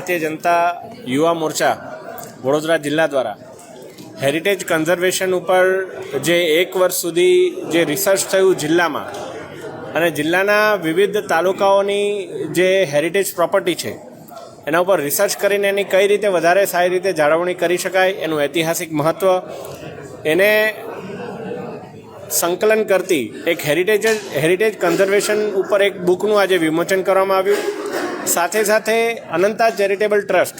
ભારતીય જનતા યુવા મોરચા વડોદરા જિલ્લા દ્વારા હેરિટેજ કન્ઝર્વેશન ઉપર જે એક વર્ષ સુધી જે રિસર્ચ થયું જિલ્લામાં અને જિલ્લાના વિવિધ તાલુકાઓની જે હેરિટેજ પ્રોપર્ટી છે, એના ઉપર રિસર્ચ કરીને એની કઈ રીતે વધારે સારી રીતે જાળવણી કરી શકાય, એનું ઐતિહાસિક મહત્ત્વ એને સંકલન કરતી એક હેરિટેજ હેરિટેજ કન્ઝર્વેશન ઉપર એક બુકનું આજે વિમોચન કરવામાં આવ્યું. સાથે સાથે અનંતા ચેરિટેબલ ટ્રસ્ટ.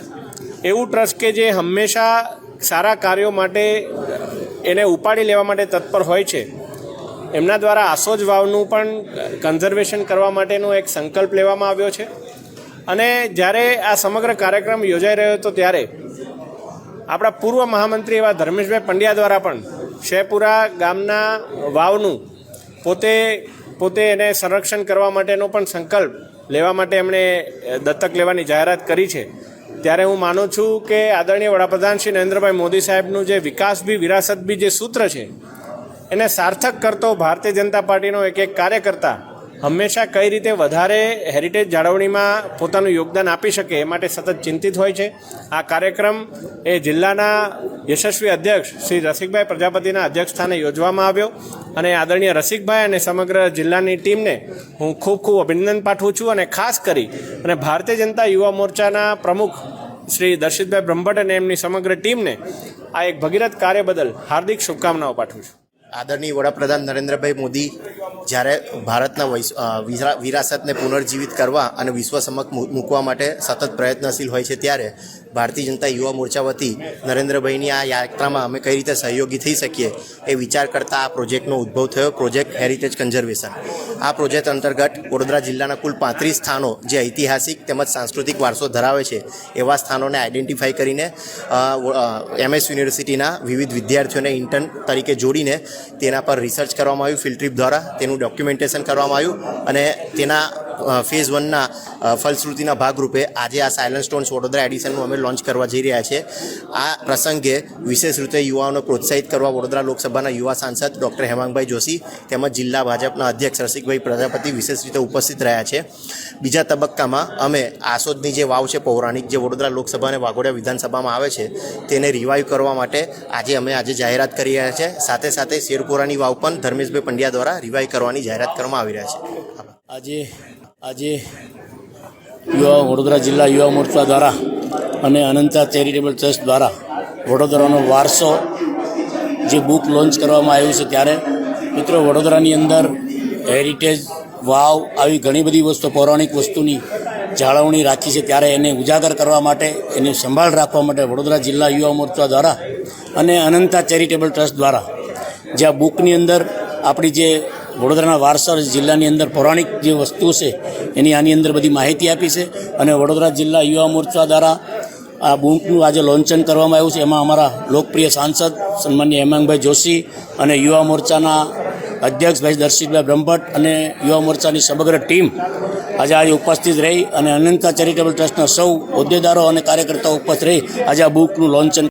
એવું ટ્રસ્ટ કે જે હંમેશા સારા કાર્યો માટે એને ઉપાડી લેવા માટે તત્પર હોય છે. એમના દ્વારા આસોજ વાવનું પણ કન્ઝર્વેશન કરવા માટેનો એક સંકલ્પ લેવામાં આવ્યો છે. અને જ્યારે આ સમગ્ર કાર્યક્રમ યોજાઈ રહ્યો હતો ત્યારે આપણા પૂર્વ મહામંત્રી એવા ધર્મેશભાઈ પંડ્યા દ્વારા પણ શેપુરા ગામના વાવનું પોતે પોતે એને સંરક્ષણ કરવા માટેનો પણ સંકલ્પ લેવા માટે એમણે દત્તક લેવાની જાહેરાત કરી છે. ત્યારે હું માનું છું કે આદરણીય વડાપ્રધાન શ્રી નરેન્દ્રભાઈ મોદી સાહેબનું જે વિકાસ બી, વિરાસત બી જે સૂત્ર છે, એને સાર્થક કરતો ભારતીય જનતા પાર્ટીનો એક એક કાર્યકર્તા હંમેશા કઈ રીતે વધારે હેરિટેજ જાળવણીમાં પોતાનું યોગદાન આપી શકે એ માટે સતત ચિંતિત હોય છે. આ કાર્યક્રમ એ જિલ્લાના યશસ્વી અધ્યક્ષ શ્રી રસિકભાઈ પ્રજાપતિના અધ્યક્ષ સ્થાને યોજવામાં આવ્યો અને આદરણીય રસિકભાઈ અને સમગ્ર જિલ્લાની ટીમને હું ખૂબ ખૂબ અભિનંદન પાઠવું છું અને ખાસ કરી અને ભારતીય જનતા યુવા મોરચાના પ્રમુખ શ્રી દર્શિતભાઈ બ્રહ્મભટ્ટ અને એમની સમગ્ર ટીમને આ એક ભગીરથ કાર્ય બદલ હાર્દિક શુભકામનાઓ પાઠવું છું. આદરણીય વડાપ્રધાન નરેન્દ્રભાઈ મોદી જ્યારે ભારતના વિરાસતને પુનર્જીવિત કરવા અને વિશ્વ સમક્ષ મૂકવા માટે સતત પ્રયત્નશીલ હોય છે ત્યારે ભારતીય જનતા યુવા મોરચા વતી નરેન્દ્રભાઈની આ યાત્રામાં અમે કઈ રીતે સહયોગી થઈ શકીએ એ વિચાર કરતા આ પ્રોજેક્ટનો ઉદ્ભવ થયો, પ્રોજેક્ટ હેરિટેજ કન્ઝર્વેશન. આ પ્રોજેક્ટ અંતર્ગત વડોદરા જિલ્લાના કુલ પાંત્રીસ સ્થાનો જે ઐતિહાસિક તેમજ સાંસ્કૃતિક વારસો ધરાવે છે, એવા સ્થાનોને આઈડેન્ટિફાઈ કરીને એમએસ યુનિવર્સિટીના વિવિધ વિદ્યાર્થીઓને ઇન્ટર્ન તરીકે જોડીને તેના પર રિસર્ચ કરવામાં આવ્યું. ફિલ્ડ ટ્રીપ દ્વારા તેનું ડોક્યુમેન્ટેશન કરવામાં આવ્યું અને તેના ફેઝ વનના ફલશ્રુતિના ભાગરૂપે આજે આ સાયલન્ટ સ્ટોન્સ વડોદરા એડિશનનું અમે લોન્ચ કરવા જઈ રહ્યા છીએ આ પ્રસંગે વિશેષ રીતે યુવાઓને પ્રોત્સાહિત કરવા વડોદરા લોકસભાના યુવા સાંસદ ડૉક્ટર હેમાંગભાઈ જોશી તેમજ જિલ્લા ભાજપના અધ્યક્ષ રસિકભાઈ પ્રજાપતિ વિશેષ રીતે ઉપસ્થિત રહ્યા છે. બીજા તબક્કામાં અમે આસોદની જે વાવ છે, પૌરાણિક જે વડોદરા લોકસભા અને વાઘોડિયા વિધાનસભામાં આવે છે, તેને રિવાઈવ કરવા માટે આજે અમે આજે જાહેરાત કરી રહ્યા છે. સાથે સાથે શેરપુરાની વાવ પણ ધર્મેશભાઈ પંડ્યા દ્વારા રિવાઈવ કરવાની જાહેરાત કરવામાં આવી રહ્યા છે. આજે આજે યુવા વડોદરા જિલ્લા યુવા મોરચા દ્વારા અને અનંતા ચેરિટેબલ ટ્રસ્ટ દ્વારા વડોદરાનો વારસો જે બુક લોન્ચ કરવામાં આવ્યું છે ત્યારે મિત્રો વડોદરાની અંદર હેરિટેજ વાવ આવી ઘણી બધી વસ્તુ, પૌરાણિક વસ્તુની જાળવણી રાખી છે ત્યારે એને ઉજાગર કરવા માટે, એની સંભાળ રાખવા માટે વડોદરા જિલ્લા યુવા મોરચા દ્વારા અને અનંતા ચેરિટેબલ ટ્રસ્ટ દ્વારા જે આ બુકની અંદર આપણી જે વડોદરાના વારસા જિલ્લાની અંદર પૌરાણિક જે વસ્તુ છે, એની આની અંદર બધી માહિતી આપી છે અને વડોદરા જિલ્લા યુવા મોરચા દ્વારા આ બુકનું આજે લોન્ચન કરવામાં આવ્યું છે. એમાં અમારા લોકપ્રિય સાંસદ સન્માન્ય હેમાંગભાઈ જોશી અને યુવા મોરચાના અધ્યક્ષ ભાઈ દર્શિતભાઈ બ્રહ્મભટ્ટ અને યુવા મોરચાની સમગ્ર ટીમ આજે આજે ઉપસ્થિત રહી અને અનંતા ચેરિટેબલ ટ્રસ્ટના સૌ હોદ્દેદારો અને કાર્યકર્તાઓ ઉપસ્થિત રહી આજે આ બુકનું લોન્ચન